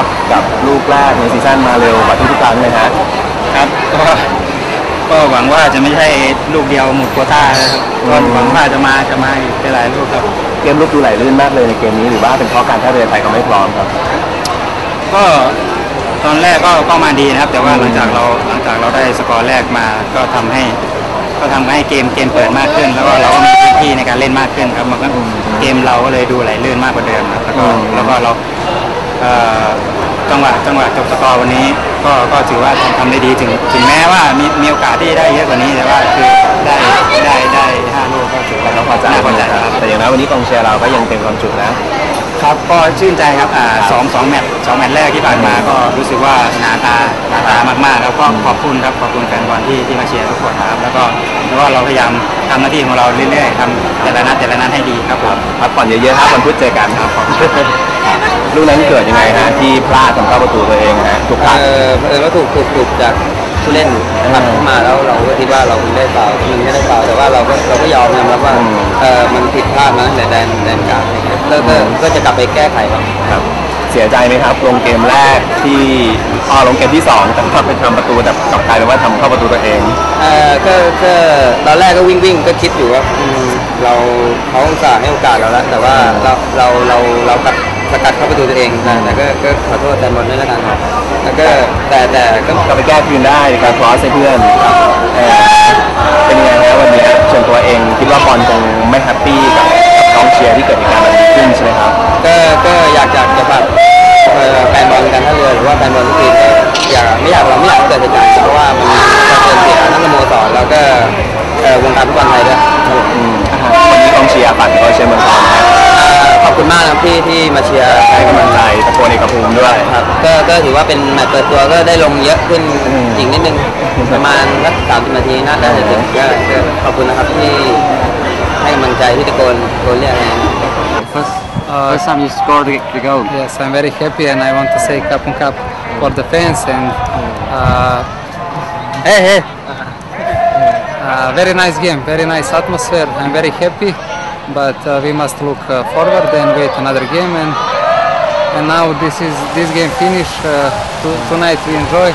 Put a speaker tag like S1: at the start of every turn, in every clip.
S1: กแรกในซีซั่นมาเร็วกว่าทุกๆครั้งเลยฮะ
S2: ครับก็ก็หวังว่าจะไม่ใช่ลูกเดียวหมดโควต้านะครับก็หวังว่าจะมาจะมาอีกหลายๆลูกครับ
S1: เกมลุกดูไหลลื่นมากเลยในเกมนี้หรือว่าเป็นเพราะการท่าเรือไทยเขาไม่พร้อมครับ
S2: ก็ตอนแรกก็ก็มาดีนะครับ แต่ว่าหลังจากเราหลังจากเราได้สกอร์แรกมาก็ทำให้ ก็ทำให้เกมเกมเปิดมากขึ้น แล้วก็เราก็มีพื้นที่ในการเล่นมากขึ้นครับมันก็เกมเราก็เลยดูไหลลื่นมากกว่าเดิมครับแล้วก็
S1: อืม
S2: แล้วก็เราเอ่อ จังหวะจังหวะจบสกอร์วันนี้ก็ก็ถือว่าทำได้ดีถึงถึงแม้ว่ามีมีโอกาสที่ได้เยอะกว่านี้แต่ว่าคือได้ได้ได้ห้าลูกก็ถือว่า
S1: เราพอใจ
S2: น่าพอใจครับ
S1: แต่อย่างนั้นวันนี้กองเชียร์เราก็ยังเต็มความจุนะ
S2: ครับก็ชื่นใจครับอ่าสองสองแมตช์สองแมตช์แรกที่ผ่านมาก็รู้สึกว่าหนาตาหนาตามากๆ แล้วก็ขอบคุณครับขอบคุณแฟนบอลที่ที่มาเชียร์ทุกคนนะครับแล้วก็แล้วก็เราพยายามทำหน้าที่ของเราเรื่อยๆทำแต่ละนัดแต่ละนัดให้ดีครับผม
S1: พักผ่อนเยอะๆครับวันพุธเจอกันครับลูกนั้นเกิดยังไงฮะที่พลาดทำเข้าประตูตัวเองฮะถูกพลาด
S3: เออเออเราถูกถูกถูกจาก ผู้เล่นผลักเข้ามาแล้วเราก็คิดว่าเราคงได้เปล่ายิงไม่ได้เปล่าแต่ว่าเราก็เราก็ยอมยอมรับว่า
S1: อืม
S3: เออมันผิดพลาดมาตั้งแต่แดนแดนกลางอะไรเงี้ยแล้วก็ก็จะกลับไปแก้ไขครับ
S1: ครับ เสียใจไหมครับ ลงเกมแรกที่อ๋อลงเกมที่สองแต่ว่าไปทำประตูแต่กลับกลายเป็นว่าทำเข้าประตูตัวเอง
S3: เออก็ก็ตอนแรกก็วิ่งวิ่งก็คิดอยู่ว่าอืมเราเขาอุตส่าห์ให้โอกาสเราแล้วแต่ว่าเราเราเราเรากัด สกัดเข้าประตูตัวเองนะแต่ก็ก็ขอโทษแฟนบอลด้วยแล้วกันแล้วก็แต่แต่ก็
S1: กลับไปแก้คืนได้ในการครอสให้เพื่อนเอ่อเป็นยังไงฮะวันนี้ส่วนตัวเองคิดว่าบอลคงไม่แฮปปี้กับกองเชียร์ที่เกิดเหตุการณ์แบบนี้ขึ้นใช่ไหมครับ
S3: ก็ มากนะครับที่ที่มาเชียร์
S1: ให้กำลังใจตะโกนเอกภูมิด้วย
S3: ครับ ก็ก็ถือว่าเป็นแมตช์เปิดตัวก็ได้ลงเยอะขึ้น
S1: อืม
S3: อีกนิดนึงประมาณสักสามสิบนาทีน่าจะถึงก็ก็ขอบคุณนะครับที่ให้กำลังใจที่ตะโกนตะโกนเรียกอะไร
S4: First, first time you scored the, the goal.
S5: Yes, I'm very happy and I want to say cup and cup for the fans and uh, hey hey. Uh, very nice game, very nice atmosphere. I'm very happy, but uh, we must look uh, forward and wait another game. And and now this is this game finish. Uh, to, tonight we enjoy,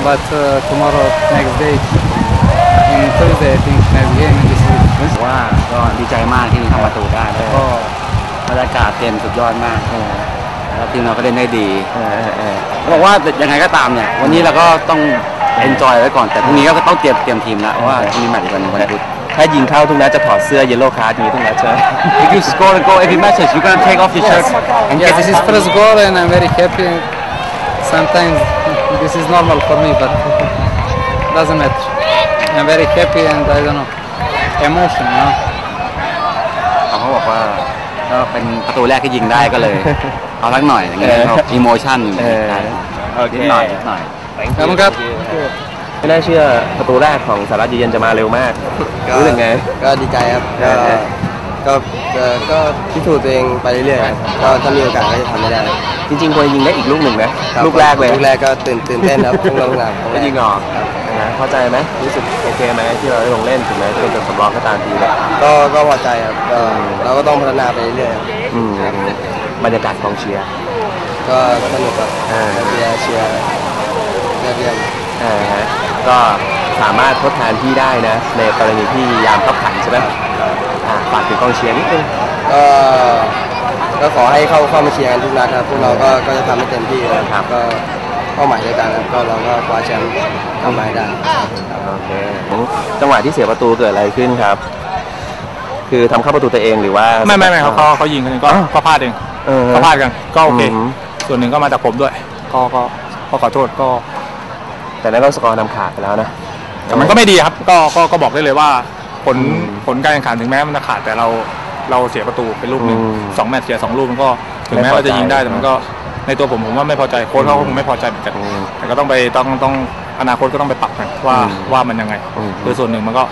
S5: but uh, tomorrow next day in Thursday I think next game in this week.
S4: รู้สึกว่าก็ดีใจมากที่ทำประตูได้แล้วก็บรรยากาศเกมสุดยอดมากแล้วทีมเราก็เล่นได้ดี
S1: เออเออเออ
S4: บอกว่ายังไงก็ตามเนี่ยวันนี้เราก็ต้องเอนจอยไว้ก่อนแต่พรุ่งนี้ก็ต้องเตรียมเตรียมทีมแล้วเพราะว่าพรุ่งนี้แมตช์อีกวันหนึ่งวันพุธ
S1: ถ้ายิงเข้าทุกนัดจะถอดเสื้อเยลโล่คาร์ดนี้ทุกนัดใช่ไหม
S4: If you score a goal every match you're gonna take off your shirt and
S5: Yes, this is first goal and I'm very happy. Sometimes this is normal for me, but doesn't matter. I'm very happy and I don't know, emotion, you know.
S4: เขาบอกว่าก็เป็นประตูแรกที่ยิงได้ก็เลย เอาสักหน่อยอย่างเงี้ย
S1: เออ
S4: อีโมชั่น
S1: เออโอเค
S4: นิดหน่อยนิดหน่อย
S5: Come on, Cup.
S1: ไม่น่าเชื่อประตูแรกของสหรัฐอยู่เย็นจะมาเร็วมาก รู้สึกไง
S3: ก็ดีใจครับ
S1: เอ
S3: ก็
S1: อ
S3: ก็ก็ก็พิสูจน์ตัวเองไปเรื่อยๆครับก็ถ้ามีโอกาสก็จะทำให้ได้
S1: จริงๆควรยิงได้อีกลูกหนึ่งนะ
S3: คบ
S1: ลูกแรกเลย
S3: ลูกแรกก็ตื่นตื่นเต้นครับต้องลงหนัก
S1: ก็ยิงออกนะเข้าใจไหมรู้สึกโอเคไหมที่เราได้ลงเล่นถึงแม้จะเป็นตัวสำรองก็ตามทีเลย
S3: ก็ก็พอใจครับก็เราก็ต้องพัฒนาไปเรื่อยๆครับ
S1: อืมบรรยากาศกองเชียร์
S3: ก็สนุกครับ
S1: อ่า
S3: เชียร์เชียร์ยอดเยี่ยม
S1: อ่าฮะ ก็สามารถทดแทนที่ได้นะ ในกรณีที่ยามขับขันใช่ไหมอ่าฝากถึงกองเชียร์นิดนึง
S3: ก็ก็ขอให้เข้าเข้ามาเชียร์กันทุกนัดครับพวกเราก็ก็จะทำให้เต็มที่นะครับก็เป้าหมายเดียวกันครับก็เราก็คว้าแชมป์เข้ามาให้ได้
S1: โอเคจังหวะที่เสียประตูเกิดอะไรขึ้นครับ คือทำเข้าประตูตัวเองหรือว่า
S6: ไม่ไม่ไม่เขาเขาเขายิงกันก็ก็พลาดเอง
S1: เออ
S6: เขาพลาดกันก็โอเค
S1: อืม
S6: ส่วนหนึ่งก็มาจากผมด้วย ก็ก็ก็ขอโทษก็
S1: แต่นั้นก็สกอร์นำขาดไปแล้วนะ
S6: แต่มันก็ไม่ดีครับก็ก็ก็บอกได้เลยว่า ผล
S1: อืม
S6: ผลการแข่งขันถึงแม้มันจะขาดแต่เราเราเสียประตูเป็นลูกหนึ่ง
S1: อืม
S6: สองแมตช์เสียสองลูกมันก็ถึง
S1: ไม่
S6: แม้
S1: พอ
S6: เราจะยิงได้
S1: ใจ
S6: แต่มันก็ในตัวผมผมว่าไม่พอใจโค้ชเขาก็คงไม่พอใจเหมือนกัน
S1: อืม
S6: แต่ก็ต้องไปต้องต้องอนาคตก็ต้องไปปรับกันว่า
S1: อืม
S6: ว่ามันยังไง
S1: อืม
S6: คือส่วนหนึ่งมันก็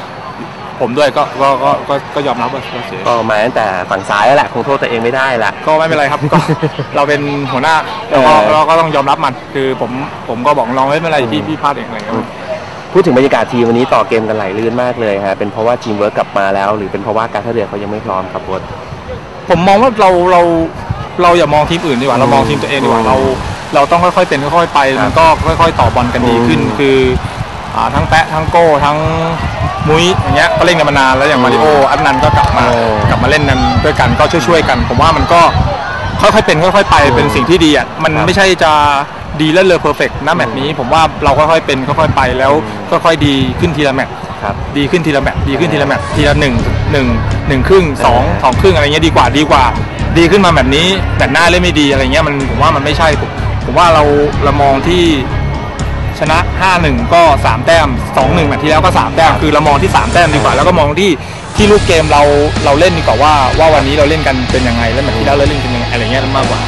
S6: ผมด้วยก็ก็ก็ก็ก็ยอมรับว่าว่าเสีย
S1: ก็มาตั้งแต่ฝั่งซ้ายแล้วแหละคงโทษตัวเองไม่ได้แหละ
S6: ก็ไม่เป็นไรครับก็ เราเป็นหัวหน้าเราก็
S1: เออ
S6: เราก็ต้องยอมรับมัน คือผมผมก็บอกน้องไม่เป็นไรพี่พี่พลาดเองอะไรอย่างเงี้ย
S1: พูดถึงบรรยากาศทีมวันนี้ต่อเกมกันไหลลื่นมากเลยฮะเป็นเพราะว่าทีมเวิร์กกลับมาแล้ว หรือเป็นเพราะว่าการท่าเรือเขายังไม่พร้อมครับโค้ช
S6: ผมมองว่าเราเราเราอย่ามองทีมอื่นดีกว่าเรามองทีมตัวเองดีกว่า
S1: อืม
S6: เรา เราต้องค่อยๆเป็นค่อยๆไป
S1: ครับ
S6: มันก็ค่อย ๆ ต่อบอลกันดีขึ้น
S1: อืม
S6: คืออ่า ทั้งแปะทั้งโก้ทั้งมุ้ยอย่างเงี้ยก็เล่นกันมานานแล้วอย่างมาริโออันนันต์ก็กลับมา
S1: โอ้
S6: กลับมาเล่นกันด้วยกันก็ช่วยๆกัน ผมว่ามันก็ค่อยๆเป็นค่อยๆไปเป็นสิ่งที่ดีอะมัน
S1: ครับ
S6: ไม่ใช่จะดีแล้วเลยเพอร์เฟกต์นะแมตช์นี้ ผมว่าเราค่อยๆเป็นค่อยๆไปแล้วค่อยๆดีขึ้นทีละแมตช์
S1: ครับ
S6: ดีขึ้นทีละแมตช์ดีขึ้นทีละแมตช์ทีละหนึ่งหนึ่งหนึ่งครึ่งสองสองครึ่งอะไรเงี้ยดีกว่าดีกว่า ดีขึ้นมาแบบนี้แต่หน้าเล่นไม่ดีอะไรเงี้ยมันผมว่ามันไม่ใช่ผมผมว่าเราเรามองที่ ชนะ 5-1 ก็ 3 แต้ม 2-1แมตช์ที่แล้วก็ 3 แต้ม คือเรามองที่ 3 แต้มดีกว่า แล้วก็มองที่ที่ลูกเกมเราเราเล่นดีกว่าว่าว่าวันนี้เราเล่นกันเป็นยังไง แล้วแมตช์ที่แล้วเราเล่นกันยังไงอะไรเงี้ยมากกว่า